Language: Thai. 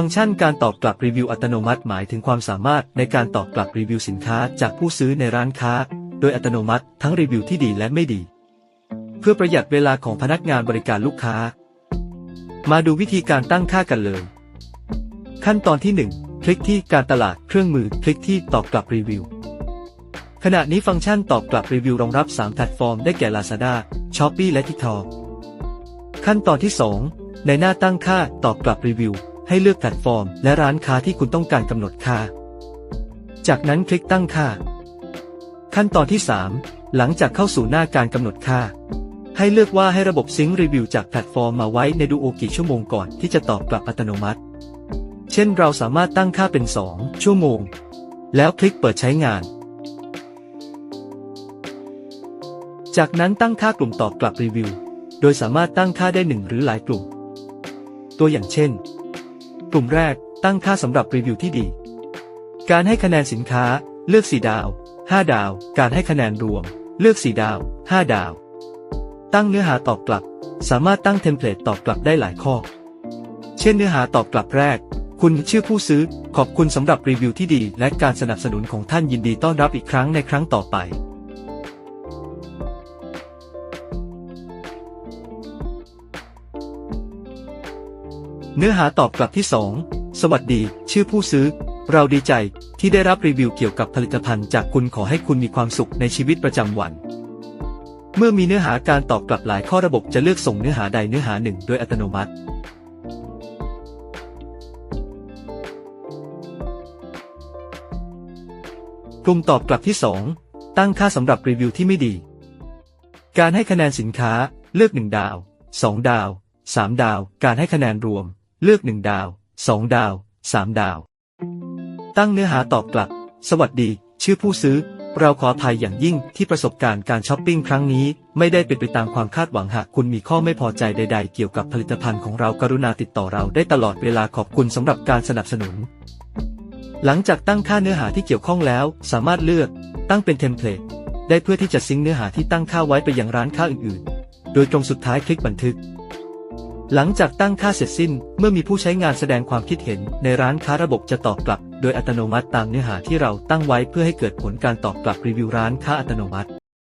ฟังก์ชันการตอบกลับรีวิวอัตโนมัติหมายถึงความสามารถในการตอบกลับรีวิวสินค้าจากผู้ซื้อในร้านค้า โดยอัตโนมัติทั้งรีวิวที่ดีและไม่ดี เพื่อประหยัดเวลาของพนักงานบริการลูกค้า มาดูวิธีการตั้งค่ากันเลย ขั้นตอนที่ 1 คลิกที่การตลาดเครื่องมือ คลิกที่ตอบกลับรีวิว ขณะนี้ฟังก์ชันตอบกลับรีวิวรองรับ 3 แพลตฟอร์มได้แก่ Lazada, Shopee และ TikTok ขั้นตอนที่ 2 ในหน้าตั้งค่าตอบกลับรีวิว ให้เลือกแพลตฟอร์ม และร้านค้าที่คุณต้องการกำหนดค่า จากนั้นคลิกตั้งค่า ขั้นตอนที่ 3 หลังจากเข้าสู่หน้าการกำหนดค่า ให้เลือกว่าให้ระบบซิงค์รีวิวจากแพลตฟอร์มมาไว้ในดูโอกี่ชั่วโมงก่อนที่จะตอบกลับอัตโนมัติ เช่นเราสามารถตั้งค่าเป็น 2 ชั่วโมง แล้วคลิกเปิดใช้งานจากนั้นตั้งค่ากลุ่มตอบกลับรีวิว โดยสามารถตั้งค่าได้หนึ่งหรือหลายกลุ่ม ตัวอย่างเช่น ลุ่มแรก ตั้งค่าสำหรับรีวิวที่ดี การให้คะแนนสินค้า เลือก 4 ดาว 5 ดาว การให้คะแนนรวม เลือก 4 ดาว 5 ดาว ตั้งเนื้อหาตอบกลับ สามารถตั้งเทมเพลตตอบกลับได้หลายข้อ เช่นเนื้อหาตอบกลับแรก คุณชื่อผู้ซื้อ ขอบคุณสำหรับรีวิวที่ดี และการสนับสนุนของท่านยินดีต้อนรับอีกครั้งในครั้งต่อไป เนื้อหาตอบกลับที่ 2 สวัสดี ชื่อผู้ซื้อ เราดีใจที่ได้รับรีวิวเกี่ยวกับผลิตภัณฑ์จากคุณขอให้คุณมีความสุขในชีวิตประจำวัน เมื่อมีเนื้อหาการตอบกลับหลายข้อระบบจะเลือกส่งเนื้อหาใดเนื้อหาหนึ่งโดยอัตโนมัติกลุ่มตอบกลับที่ 2 ตั้งค่าสำหรับรีวิวที่ไม่ดี การให้คะแนนสินค้า เลือก 1 ดาว 2 ดาว 3 ดาว การให้คะแนนรวม เลือก1ดาว2ดาว3ดาว ตั้งเนื้อหาตอบกลับ สวัสดี ชื่อผู้ซื้อ เราขออภัยอย่างยิ่งที่ประสบการณ์การช้อปปิ้งครั้งนี้ ไม่ได้เป็นไปตามความคาดหวังหากคุณมีข้อไม่พอใจใด ๆ เกี่ยวกับผลิตภัณฑ์ของเรากรุณาติดต่อเราได้ตลอดเวลาขอบคุณสำหรับการสนับสนุน หลังจากตั้งค่าเนื้อหาที่เกี่ยวข้องแล้ว สามารถเลือก ตั้งเป็นเทมเพลตได้เพื่อที่จะซิงเนื้อหาที่ตั้งค่าไว้ไปยังร้านค้าอื่นๆ โดยตรงสุดท้ายคลิกบันทึก หลังจากตั้งค่าเสร็จสิ้น เมื่อมีผู้ใช้งานแสดงความคิดเห็น ในร้านค้าระบบจะตอบกลับ โดยอัตโนมัติตามเนื้อหาที่เราตั้งไว้เพื่อให้เกิดผลการตอบกลับรีวิวร้านค้าอัตโนมัติ